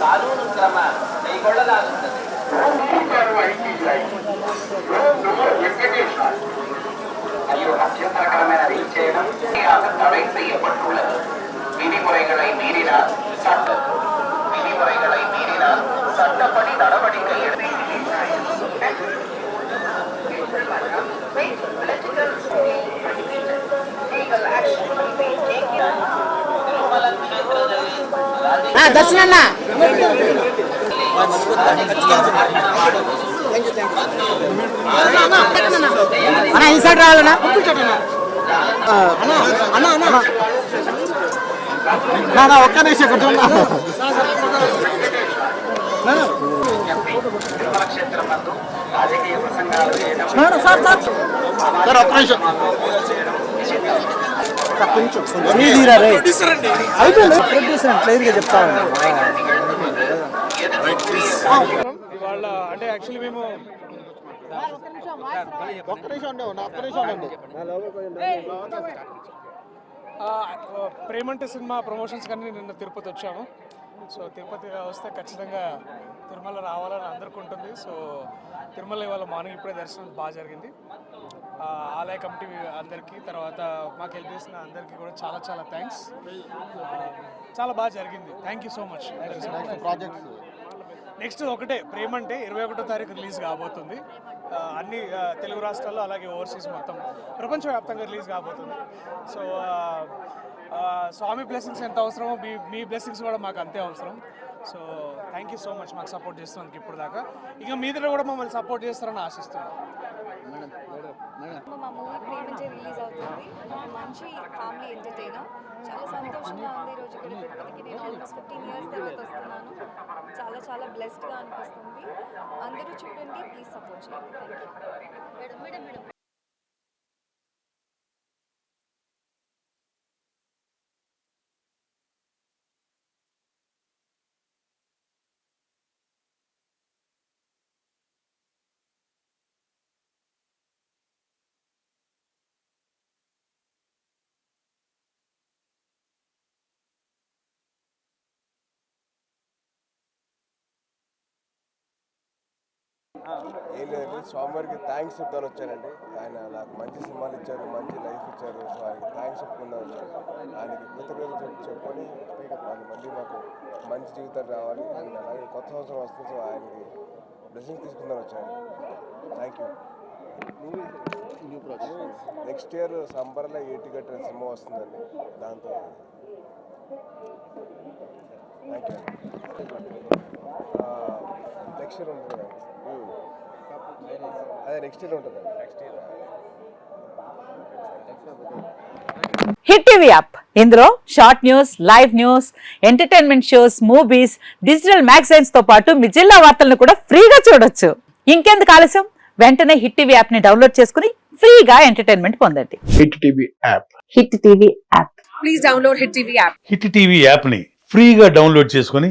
ಕಾನೂನು ಕ್ರಮ ಕೈಗೊಳ್ಳಲಾಗುತ್ತದೆ ஐயோ நட்சத்திரக்கிழமை அறிவிச்சேனும் தடை செய்யப்பட்டுள்ளது. விதிமுறைகளை மீறினால் சட்டம் விதிமுறைகளை மீறினால் சட்டப்படி நடவடிக்கை எடுத்து தர்ஷனா అన్న ఈ సైడ్ రావాలన్నా అన్న అన్న అన్న ఒక్క నిమిషం సార్ సార్ సార్ ఒక్క నిమిషం అయిపోయింది ప్రొడ్యూసర్ క్లియర్గా చెప్తా ఇవాళ అంటే యాక్చువల్లీ మేము ఒక్క నిమిషం ఉండే ఒక్క నిమిషం ఉండండి ప్రేమంటే సినిమా ప్రమోషన్స్ కానీ నిన్న తిరుపతి వచ్చాము. సో తిరుపతి వస్తే ఖచ్చితంగా తిరుమల రావాలని అందరికీ ఉంటుంది. సో తిరుమల ఇవాళ మార్నింగ్ ఇప్పుడే దర్శనం బాగా జరిగింది. ఆలయ కమిటీ అందరికీ తర్వాత మాకు హెల్ప్ చేసిన అందరికీ కూడా చాలా చాలా థ్యాంక్స్ చాలా బాగా జరిగింది. Thank you so much projects next ఒకటే ప్రేమ అంటే ఇరవై ఒకటో తారీఖు రిలీజ్ కాబోతుంది. అన్ని తెలుగు రాష్ట్రాల్లో అలాగే ఓవర్సీస్ మొత్తం ప్రపంచవ్యాప్తంగా రిలీజ్ కాబోతుంది. సో స్వామి బ్లెస్సింగ్స్ ఎంత అవసరమో మీ మీ బ్లెస్సింగ్స్ కూడా మాకు అంతే అవసరం. So thank you so much మాకు సపోర్ట్ చేస్తున్నందుకు ఇప్పుడు దాకా ఇక మీదలో కూడా మమ్మల్ని సపోర్ట్ చేస్తారని ఆశిస్తున్నాను మా మూవీ ప్రేమించే రిలీజ్ అవుతుంది. మంచి ఫ్యామిలీ ఎంటర్టైనర్ చాలా సంతోషంగా ఉంది ఈరోజు ఇక్కడ తిరుపతికి నేను ఆల్మోస్ట్ ఫిఫ్టీన్ ఇయర్స్ తర్వాత వస్తున్నాను. చాలా చాలా బ్లెస్డ్గా అనిపిస్తుంది. అందరూ చూడండి ప్లీజ్ సపోర్ట్ చేయండి. థ్యాంక్ యూ ఏం లేదు స్వామివారికి థ్యాంక్స్ చెప్తాను వచ్చానండి. ఆయన నాకు మంచి సినిమాలు ఇచ్చారు మంచి లైఫ్ ఇచ్చారు. సో ఆయనకి థ్యాంక్స్ చెప్పుకుందాం ఆయనకి కృతజ్ఞతలు చెప్పు చెప్పుకొని మళ్ళీ మాకు మంచి జీవితం రావాలి. అండ్ అలాగే కొత్త సంవత్సరం వస్తుంది. సో ఆయనకి బ్లెస్సింగ్ తీసుకుందాం వచ్చాను. Thank you. నెక్స్ట్ ఇయర్ సంబర్లో ఏటి కట్టిన సినిమా వస్తుందండి. దాంతో. Thank you. నెక్స్ట్ ఇయర్ ఉంటుంది అదే నెక్స్ట్ ఇయర్ ఉంటుందండి next year hit TV app. ఇందులో short news live news entertainment shows movies digital మ్యాగజైన్స్తో పాటు మీ జిల్లా వార్తలను కూడా ఫ్రీగా చూడొచ్చు. ఇంకెందుకు ఆలస్యం? వెంటనే హిట్ టీవీ యాప్ని డౌన్లోడ్ చేసుకుని ఫ్రీగా ఎంటర్టైన్మెంట్ పొందండి. Hit TV app. Hit TV app. Hit TV యాప్ని ఫ్రీగా డౌన్లోడ్ చేసుకొని